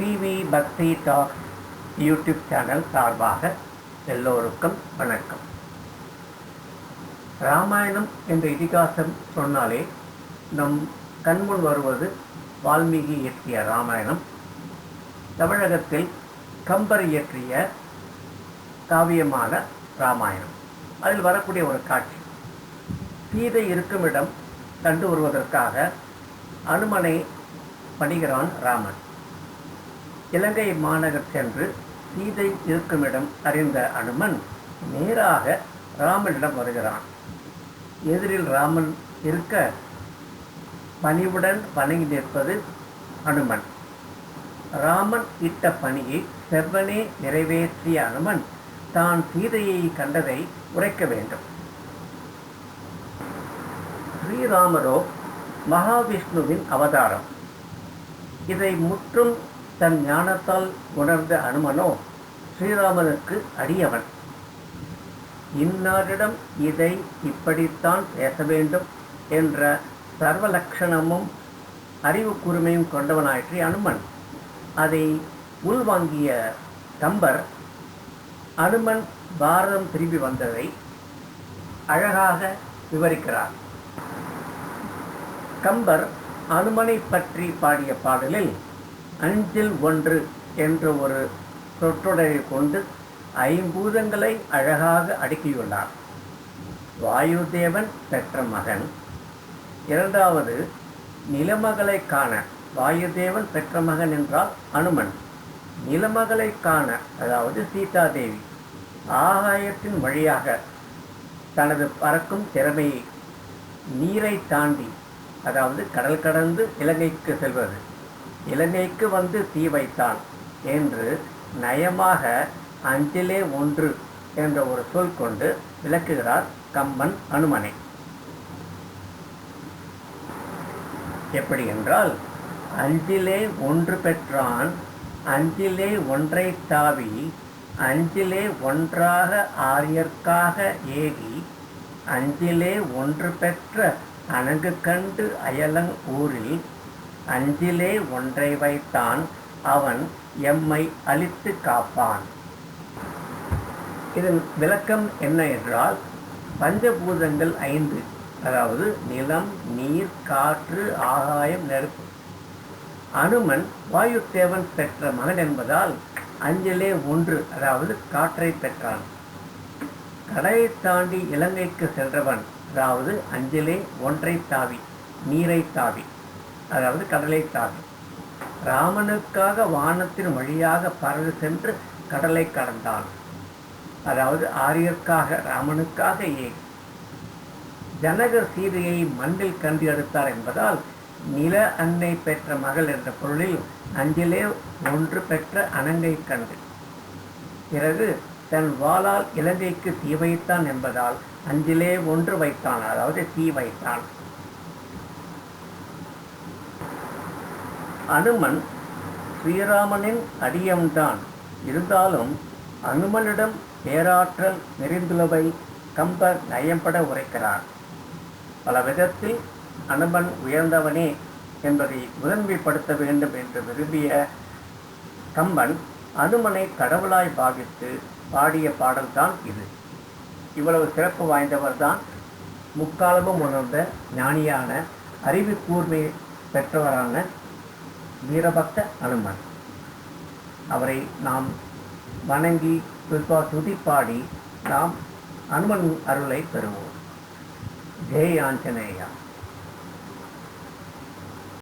PV பக்தி talk YouTube channel சார்பாக எல்லோருக்கும் வணக்கம். ராமாயணம் என்ற இதிகாசம் சொன்னாலே நம் கண்முன் வருவது வால்மீகி இயற்றிய ராமாயணம். தமிழகத்தில் கம்பர் இயற்றிய காவியமான ராமாயணம். அதில் வரக்கூடிய ஒரு காட்சி. சீதை இருக்கும் இடம் கண்டு வருவதற்காக அனுமனை பணிகிறான் ராமன். இலங்கை மாநகர் சென்று சீதை இருக்குமிடம் அறிந்த அனுமன் நேராக ராமனிடம் வருகிறான். எதிரில் ராமன் இருக்க பணிவுடன் வணங்கி நிற்பது அனுமன். ராமன் இட்ட பணியை செவ்வனே நிறைவேற்றிய அனுமன் தான் சீதையை கண்டதை உரைக்க வேண்டும். ஸ்ரீராமரோ மகாவிஷ்ணுவின் அவதாரம். இதை முற்றும் தன் ஞானத்தால் உணர்ந்த அனுமனோ ஸ்ரீராமனுக்கு அடியவன். இன்னாரிடம் இதை இப்படித்தான் பேச வேண்டும் என்ற சர்வலக்ஷணமும் அறிவு கூர்மையும் கொண்டவனாயிற்று அனுமன். அதை உள்வாங்கிய கம்பர் அனுமன் பாரதம் திரும்பி வந்ததை அழகாக விவரிக்கிறார். கம்பர் அனுமனை பற்றி பாடிய பாடலில் அஞ்சில் ஒன்று என்ற ஒரு சொற்றொடரை கொண்டு ஐம்பூதங்களை அழகாக அடுக்கியுள்ளார். வாயுதேவன் பெற்ற மகன். இரண்டாவது நிலமகளை காண. வாயுதேவன் பெற்ற மகன் என்றால் அனுமன். நிலமகளை காண அதாவது சீதாதேவி. ஆகாயத்தின் வழியாக தனது பறக்கும் திறமையை நீரை தாண்டி அதாவது கடல் கடந்து இலங்கைக்கு செல்வது. இலங்கைக்கு வந்து தீ வைத்தான் என்று நயமாக அஞ்சிலே ஒன்று என்ற ஒரு சொல் கொண்டு விளக்குகிறார் கம்பன் அனுமனை. எப்படி என்றால் அஞ்சிலே ஒன்று பெற்றான் அஞ்சிலே ஒன்றை தாவி அஞ்சிலே ஒன்றாக ஆரியர்க்காக ஏகி அஞ்சிலே ஒன்று பெற்ற அணங்கு கண்டு அயலங் ஊரில் அஞ்சிலே ஒன்றை வைத்தான் அவன் எம்மை அழித்து காப்பான். இதன் விளக்கம் என்ன என்றால் பஞ்சபூதங்கள் ஐந்து அதாவது நிலம் நீர் காற்று ஆகாயம் நெருப்பு. அனுமன் வாயுத்தேவன் பெற்ற மகன் என்பதால் அஞ்சிலே ஒன்று அதாவது காற்றை பெற்றான். கடலை தாண்டி இலங்கைக்கு சென்றவன் அதாவது அஞ்சிலே ஒன்றை தாவி நீரை தாவி. அதாவது கடலை தாவி ராமனுக்காக வானத்தின் வழியாக பறந்து சென்று கடலை கடந்தான் அதாவது ஆரியர்க்காக ராமனுக்காக ஏ ஜனகர் சீதையை மண்ணில் கண்டு எடுத்தார் என்பதால் நில அன்னை பெற்ற மகள் என்ற பொருளில் அஞ்சிலே ஒன்று பெற்ற அனங்கை கண்டு பிறகு தன் வாளால் இலங்கைக்கு தீ வைத்தான் என்பதால் அஞ்சிலே ஒன்று வைத்தான் அதாவது தீ வைத்தான். அனுமன் ஸ்ரீராமனின் அடியம்தான். இருந்தாலும் அனுமனிடம் பேராற்றல் நிறைந்துள்ளவை கம்பர் நயம்பட உரைக்கிறார். பல விதத்தில் அனுமன் உயர்ந்தவனே என்பதை முதன்மைப்படுத்த வேண்டும் என்று விரும்பிய கம்பன் அனுமனை கடவுளாய் பாவித்து பாடிய பாடல்தான் இது. இவ்வளவு சிறப்பு வாய்ந்தவர்தான் முக்காலமும் உணர்ந்த ஞானியான அறிவு கூர்மை பெற்றவரான வீரபக்த அனுமன். அவரை நாம் வணங்கி துர்பா துதி பாடி நாம் அனுமன் அருளை பெறுவோம். ஜெய் ஆஞ்சநேயா.